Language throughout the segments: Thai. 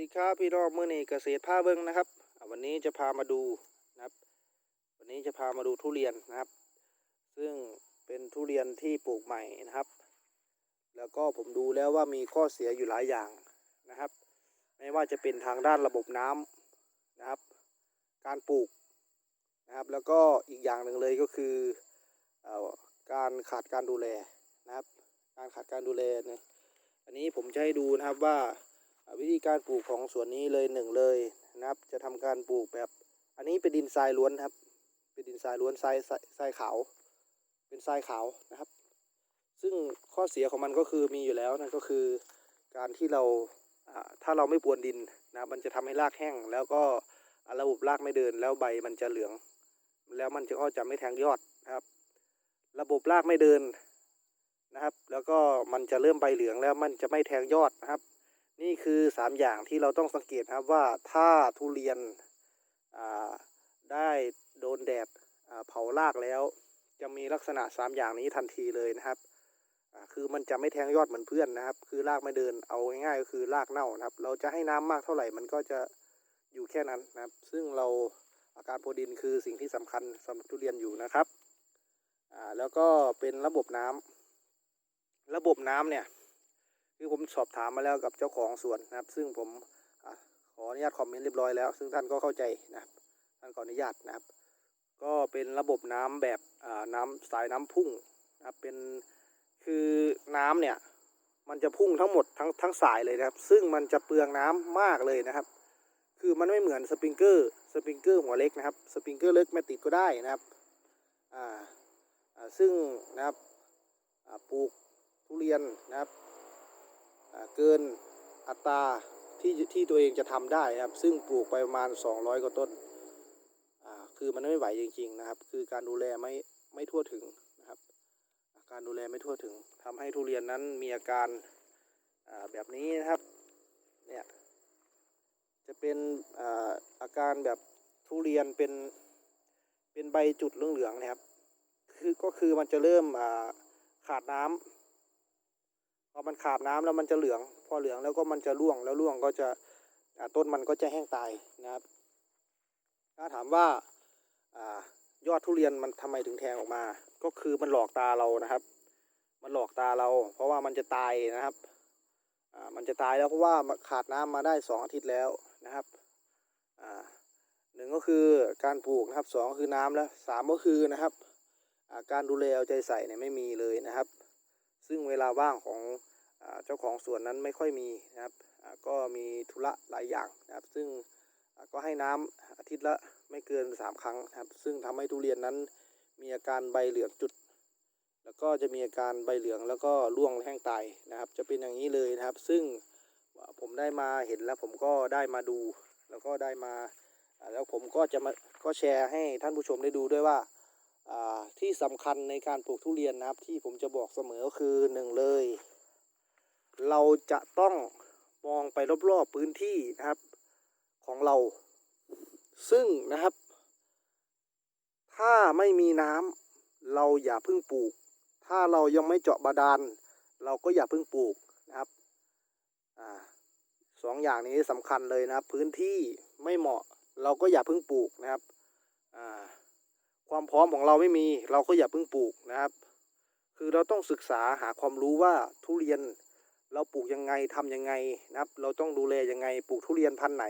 ดีครับพี่น้องเมื่อนี้เกษตรผ้าเบิ้งนะครับ วันนี้จะพามาดูนะครับ วันนี้จะพามาดูทุเรียนนะครับ ซึ่งเป็นทุเรียนที่ปลูกใหม่นะครับ แล้วก็ผมดูแล้วว่ามีข้อเสียอยู่หลายอย่างนะครับ ไม่ว่าจะเป็นทางด้านระบบน้ำนะครับ การปลูกนะครับ แล้วก็อีกอย่างหนึ่งเลยก็คือการขาดการดูแลนะครับ การขาดการดูแลเนี่ยอันนี้ผมจะให้ดูนะครับว่า วิธีการปลูกของสวนนี้เลยหนึ่งเลยนะครับ จะทำการปลูกแบบ อันนี้เป็นดินทรายล้วนครับ เป็นดินทรายล้วนทรายทรายขาว เป็นทรายขาวนะครับ ซึ่งข้อเสียของมันก็คือมีอยู่แล้วนั่นก็คือการที่เราถ้าเราไม่ปวนดินนะครับมันจะทำให้รากแห้ง แล้วก็ระบบรากไม่เดิน แล้วใบมันจะเหลือง แล้วมันจะก็จะไม่แทงยอดนะครับ ระบบรากไม่เดินนะครับ แล้วก็มันจะเริ่มใบเหลืองแล้วมันจะไม่แทงยอดนะครับ นี่คือสามอย่างที่เราต้องสังเกตครับว่าถ้าทุเรียนได้โดนแดดเผารากแล้ว จะมีลักษณะสามอย่างนี้ทันทีเลยนะครับคือมันจะไม่แทงยอดเหมือนเพื่อนนะครับ คือรากไม่เดินเอาง่ายๆก็คือรากเน่านะครับ เราจะให้น้ำมากเท่าไหร่มันก็จะอยู่แค่นั้นนะครับ ซึ่งเราอาการโพดินคือสิ่งที่สำคัญสำหรับทุเรียนอยู่นะครับอ่าแล้วก็เป็นระบบน้ำระบบน้ำเนี่ย คือผมสอบถามมาแล้วกับเจ้าของสวนนะครับ ซึ่งผมอขออนุญาตคอมเมนต์เรียบร้อยแล้ว ซึ่งท่านก็เข้าใจนะครับท่านขออนุญาตนะครับ ก็เป็นระบบน้ำแบบอ่าน้ำสายน้ำพุ่งนะครับเป็นคือน้ำเนี่ยมันจะพุ่งทั้งหมดทั้งทั้งสายเลยนะครับ ซึ่งมันจะเปลืองน้ำมากเลยนะครับ คือมันไม่เหมือนสปริงเกอร์สปริงเกอร์หัวเล็กนะครับสปริงเกอร์เล็กไม่ติดก็ได้นะครับอ่าซึ่งนะครับปลูกทุเรียนนะครับ เกินอัตราที่ที่ตัวเองจะทำได้นะครับ ซึ่งปลูกไปประมาณ 200 กว่าต้นคือมันไม่ไหวจริง ๆนะครับ คือการดูแลไม่ไม่ทั่วถึงนะครับ การดูแลไม่ทั่วถึงทำให้ทุเรียนนั้นมีอาการาแบบนี้นะครับเนี่ยจะเป็นอาอาการแบบทุเรียนเป็นเป็นใบจุดเหลืองๆนะครับ คือก็คือมันจะเริ่มาขาดน้ำ พอมันขาดน้ำแล้วมันจะเหลือง พอเหลืองแล้วก็มันจะร่วงแล้วร่วงก็จะต้นมันก็จะแห้งตายนะครับ ถ้าถามว่าอยอดทุเรียนมันทำไมถึงแทงออกมา ก็คือมันหลอกตาเรานะครับ มันหลอกตาเรา เพราะว่ามันจะตายนะครับมันจะตายแล้วเพราะว่าขาดน้ำมาได้สองอาทิตย์แล้วนะครับหนึ่งก็คือการปลูกนะครับสองคือน้ำแล้วสามก็คือนะครับาการดูแลเอาใจใส่เนี่ยไม่มีเลยนะครับ ซึ่งเวลาว่างของเจ้าของสวนนั้นไม่ค่อยมีนะครับก็มีธุระหลายอย่างนะครับ ซึ่งก็ให้น้ำอาทิตย์ละไม่เกิน 3 ครั้งนะครับ ซึ่งทำให้ทุเรียนนั้นมีอาการใบเหลืองจุด แล้วก็จะมีอาการใบเหลืองแล้วก็ร่วงแห้งตายนะครับ จะเป็นอย่างนี้เลยนะครับ ซึ่งผมได้มาเห็นแล้วผมก็ได้มาดู แล้วก็ได้มา แล้วผมก็จะมาก็แชร์ให้ท่านผู้ชมได้ดูด้วยว่า ที่สำคัญในการปลูกทุเรียนนะครับ ที่ผมจะบอกเสมอก็คือหนึ่งเลย เราจะต้องมองไปรอบๆพื้นที่นะครับของเรา ซึ่งนะครับ ถ้าไม่มีน้ำเราอย่าเพิ่งปลูก ถ้าเรายังไม่เจาะบาดาลเราก็อย่าเพิ่งปลูกนะครับอสองอย่างนี้สำคัญเลยนะครับ พื้นที่ไม่เหมาะ เราก็อย่าเพิ่งปลูกนะครับอ่า ความพร้อมของเราไม่มี เราก็อย่าเพิ่งปลูกนะครับ คือเราต้องศึกษาหาความรู้ว่าทุเรียนเราปลูกยังไงทำยังไงนะครับ เราต้องดูแลยังไง ปลูกทุเรียนพันธุ์ไหน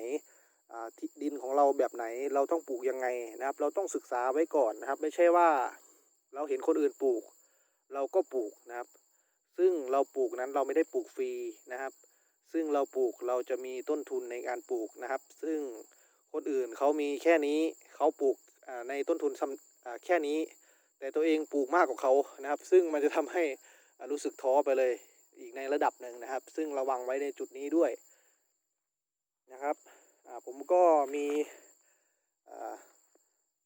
ดินของเราแบบไหน เราต้องปลูกยังไงนะครับ เราต้องศึกษาไว้ก่อนนะครับ ไม่ใช่ว่าเราเห็นคนอื่นปลูก เราก็ปลูกนะครับ ซึ่งเราปลูกนั้นเราไม่ได้ปลูกฟรีนะครับ ซึ่งเราปลูกเราจะมีต้นทุนในการปลูกนะครับ ซึ่งคนอื่นเขามีแค่นี้เขาปลูกในต้นทุน แค่นี้ แต่ตัวเองปลูกมากกว่าเขานะครับ ซึ่งมันจะทำให้รู้สึกท้อไปเลยอีกในระดับหนึ่งนะครับ ซึ่งระวังไว้ในจุดนี้ด้วยนะครับผมก็มี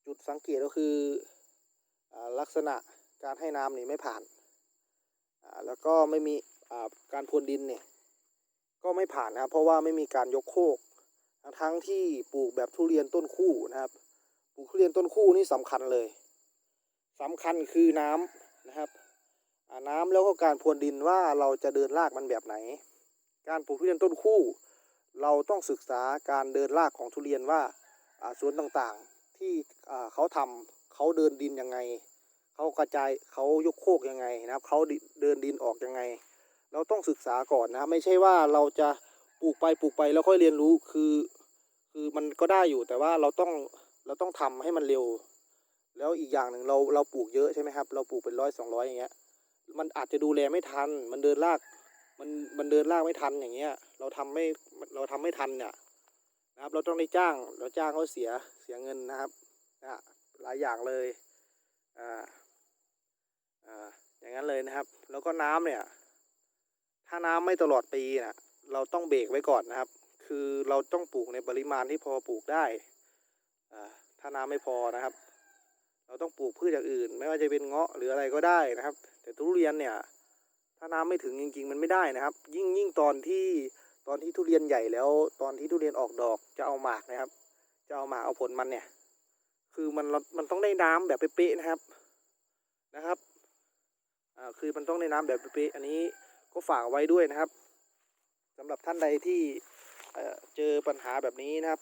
จุดสังเกตก็คืออลักษณะการให้น้ำนี่ไม่ผ่านาแล้วก็ไม่มีาการพรวนดินเนี่ยก็ไม่ผ่านนะครับ เพราะว่าไม่มีการยกโคก ทั้งที่ปลูกแบบทุเรียนต้นคู่นะครับ ปลูกทุเรียนต้นคู่นี่สำคัญเลยสำคัญคือน้ำนะครับน้ำแล้วก็การพรวนดินว่าเราจะเดินรากมันแบบไหน การปลูกทุเรียนต้นคู่ เราต้องศึกษาการเดินรากของทุเรียนว่าสวนต่างๆที่เขาทำเขาเดินดินยังไงเขากระจายเขายกโคกยังไงนะครับเขาเดินดินออกยังไง เราต้องศึกษาก่อนนะครับไม่ใช่ว่าเราจะปลูกไปปลูกไปแล้วค่อยเรียนรู้คือ คือมันก็ได้อยู่แต่ว่าเราต้อง เราต้องทำให้มันเร็ว แล้วอีกอย่างหนึ่งเราเราปลูกเยอะใช่ไหมครับ เราปลูกเป็นร้อยสองร้อยอย่างเงี้ย มันอาจจะดูแลไม่ทัน มันเดินราก มันมันเดินรากไม่ทันอย่างเงี้ย เราทำไม่เราทำไม่ทันเนี่ยนะครับ เราต้องได้จ้าง เราจ้างเขาเสียเสียเงินนะครับนะหลายอย่างเลยอ่าอ่าอย่างนั้นเลยนะครับ แล้วก็น้ำเนี่ย ถ้าน้ำไม่ตลอดปีนะเราต้องเบรกไว้ก่อนนะครับ คือเราต้องปลูกในปริมาณที่พอปลูกได้ ถ้าน้ำไม่พอนะครับ เราต้องปลูกพืชอย่างอื่น ไม่ว่าจะเป็นเงาะหรืออะไรก็ได้นะครับ แต่ทุเรียนเนี่ย ถ้าน้ำไม่ถึงจริง ๆ มันไม่ได้นะครับ ยิ่งยิ่งตอนที่ตอนที่ทุเรียนใหญ่แล้ว ตอนที่ทุเรียนออกดอกจะเอาหมากนะครับ จะเอาหมากเอาผลมันเนี่ย คือมันมันต้องได้น้ำแบบเป๊ะๆนะครับนะครับอ่าคือมันต้องได้น้ำแบบเป๊ะๆอันนี้ก็ฝากไว้ด้วยนะครับสำหรับท่านใดที่เจอปัญหาแบบนี้นะครับ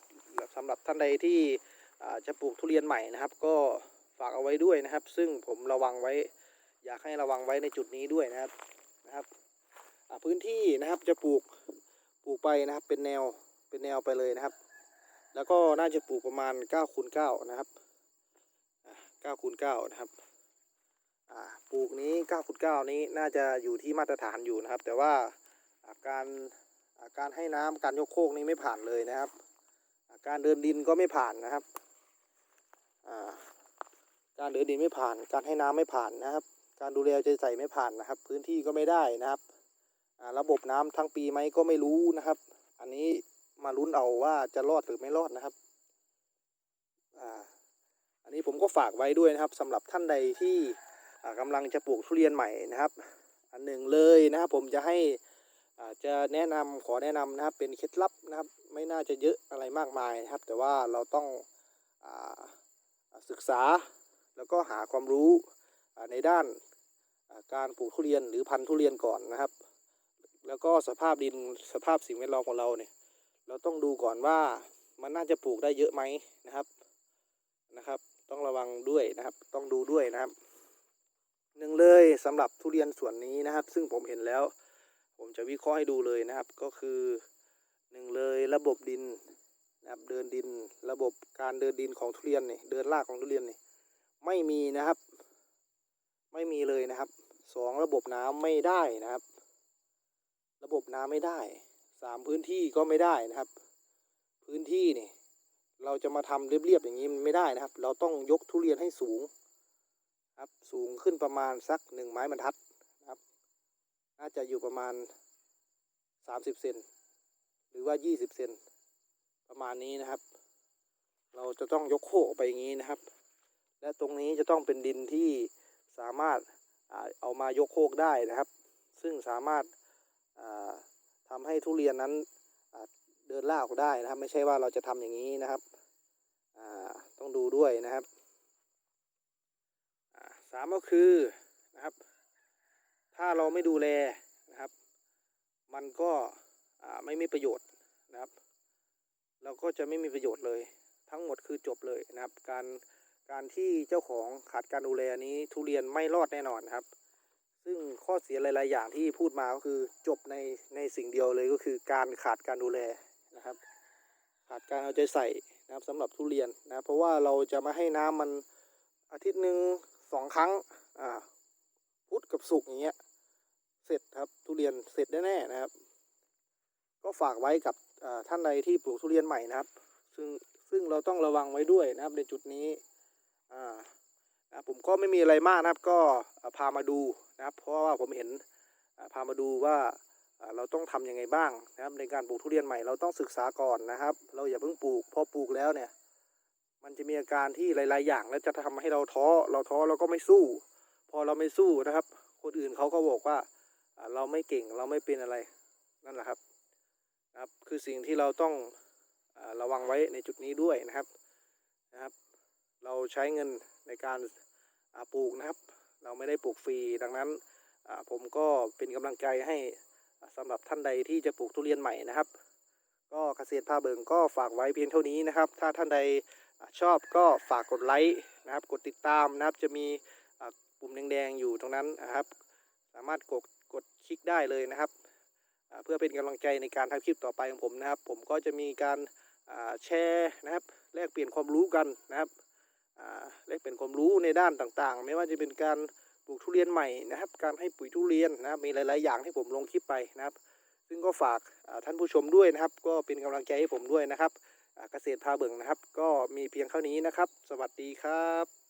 สำหรับท่านใดที่ จะปลูกทุเรียนใหม่นะครับ ก็ฝากเอาไว้ด้วยนะครับ ซึ่งผมระวังไว้ อยากให้ระวังไว้ในจุดนี้ด้วยนะครับนะครับพื้นที่นะครับจะปลูกปลูกไปนะครับ เป็นแนวเป็นแนวไปเลยนะครับ แล้วก็น่าจะปลูกประมาณ9คูณ9นะครับอ่า9คูณ9นะครับปลูกนี้9คูณ9นี้น่าจะอยู่ที่มาตรฐานอยู่นะครับ แต่ว่าอาการอาการให้น้ำการยกโคกนี้ไม่ผ่านเลยนะครับอาการเดินดินก็ไม่ผ่านนะครับ การเดินดินไม่ผ่าน การให้น้ำไม่ผ่านนะครับ การดูแลใจใส่ไม่ผ่านนะครับ พื้นที่ก็ไม่ได้นะครับระบบน้ำทั้งปีไหมก็ไม่รู้นะครับ อันนี้มาลุ้นเอาว่าจะรอดหรือไม่รอดนะครับอันนี้ผมก็ฝากไว้ด้วยนะครับสำหรับท่านใดที่อ่ากำลังจะปลูกทุเรียนใหม่นะครับ อันหนึ่งเลยนะครับ ผมจะให้จะแนะนำขอแนะนำนะครับ เป็นเคล็ดลับนะครับ ไม่น่าจะเยอะอะไรมากมายนะครับ แต่ว่าเราต้องอ ศึกษาแล้วก็หาความรู้ในด้านการปลูกทุเรียนหรือพันธุ์ทุเรียนก่อนนะครับ แล้วก็สภาพดินสภาพสิ่งแวดล้อมของเราเนี่ยเราต้องดูก่อนว่ามันน่าจะปลูกได้เยอะไหมนะครับนะครับ ต้องระวังด้วยนะครับ ต้องดูด้วยนะครับ หนึ่งเลยสำหรับทุเรียนส่วนนี้นะครับ ซึ่งผมเห็นแล้ว ผมจะวิเคราะห์ให้ดูเลยนะครับ ก็คือหนึ่งเลยระบบดิน นะครับเดินดินระบบการเดินดินของทุเรียนเนี่ยเดินรากของทุเรียนเนี่ยไม่มีนะครับ ไม่มีเลยนะครับสองระบบน้ำไม่ได้นะครับ ระบบน้ำไม่ได้สามพื้นที่ก็ไม่ได้นะครับ พื้นที่นี่เราจะมาทำเรียบๆอย่างนี้มันไม่ได้นะครับ เราต้องยกทุเรียนให้สูงครับสูงขึ้นประมาณสักหนึ่งไม้บรรทัดนะครับ น่าจะอยู่ประมาณสามสิบเซนหรือว่ายี่สิบเซน ประมาณนี้นะครับ เราจะต้องยกโคกไปอย่างนี้นะครับ และตรงนี้จะต้องเป็นดินที่สามารถเอามายกโคกได้นะครับ ซึ่งสามารถอ่าทำให้ทุเรียนนั้นเดินลากได้นะครับ ไม่ใช่ว่าเราจะทำอย่างนี้นะครับต้องดูด้วยนะครับสามก็คือนะครับ ถ้าเราไม่ดูแลนะครับ มันก็ไม่มีประโยชน์นะครับ เราก็จะไม่มีประโยชน์เลย ทั้งหมดคือจบเลยนะครับ การการที่เจ้าของขาดการดูแลนี้ทุเรียนไม่รอดแน่นอนครับ ซึ่งข้อเสียหลาย ๆ อย่างที่พูดมาก็คือจบในในสิ่งเดียวเลยก็คือการขาดการดูแลนะครับ ขาดการเอาใจใส่นะครับสำหรับทุเรียนนะเพราะว่าเราจะมาให้น้ำมันอาทิตย์หนึ่งสองครั้งอ่าพุธกับศุกอย่างเงี้ยเสร็จครับทุเรียนเสร็จแน่ๆนะครับ ก็ฝากไว้กับ ท่านใดที่ปลูกทุเรียนใหม่นะครับ ซึ่งซึ่งเราต้องระวังไว้ด้วยนะครับ ในจุดนี้นะผมก็ไม่มีอะไรมากนะครับ ก็พามาดูนะครับ เพราะว่าผมเห็นพามาดูว่าเราต้องทำยังไงบ้างนะครับ ในการปลูกทุเรียนใหม่เราต้องศึกษาก่อนนะครับ เราอย่าเพิ่งปลูกพอปลูกแล้วเนี่ย มันจะมีอาการที่หลาย ๆ อย่าง แล้วจะทำให้เราท้อเราท้อเราก็ไม่สู้ พอเราไม่สู้นะครับ คนอื่นเขาก็บอกว่าเราไม่เก่งเราไม่เป็นอะไรนั่นแหละครับ นะครับคือสิ่งที่เราต้องอระวังไว้ในจุดนี้ด้วยนะครับนะครับ เราใช้เงินในการปลูกนะครับ เราไม่ได้ปลูกฟรีดังนั้นผมก็เป็นกำลังใจให้อ่าสำหรับท่านใดที่จะปลูกทุเรียนใหม่นะครับ ก็เกษตรพาเบิงก็ฝากไว้เพียงเท่านี้นะครับ ถ้าท่านใดอชอบก็ฝากกดไลค์นะครับ กดติดตามนะครับจะมีปุ่มแดงๆอยู่ตรงนั้นนะครับ สามารถกดกดคลิกได้เลยนะครับ เพื่อเป็นกำลังใจในการทำคลิปต่อไปของผมนะครับ ผมก็จะมีการแชร์นะครับแลกเปลี่ยนความรู้กันนะครับแลกเปลี่ยนความรู้ในด้านต่างๆ ไม่ว่าจะเป็นการปลูกทุเรียนใหม่นะครับ การให้ปุ๋ยทุเรียนนะครับมีหลาย ๆ อย่างที่ผมลงคลิปไปนะครับ ซึ่งก็ฝากท่านผู้ชมด้วยนะครับ ก็เป็นกำลังใจให้ผมด้วยนะครับเกษตรพาเบิ่งนะครับ ก็มีเพียงเท่านี้นะครับ สวัสดีครับ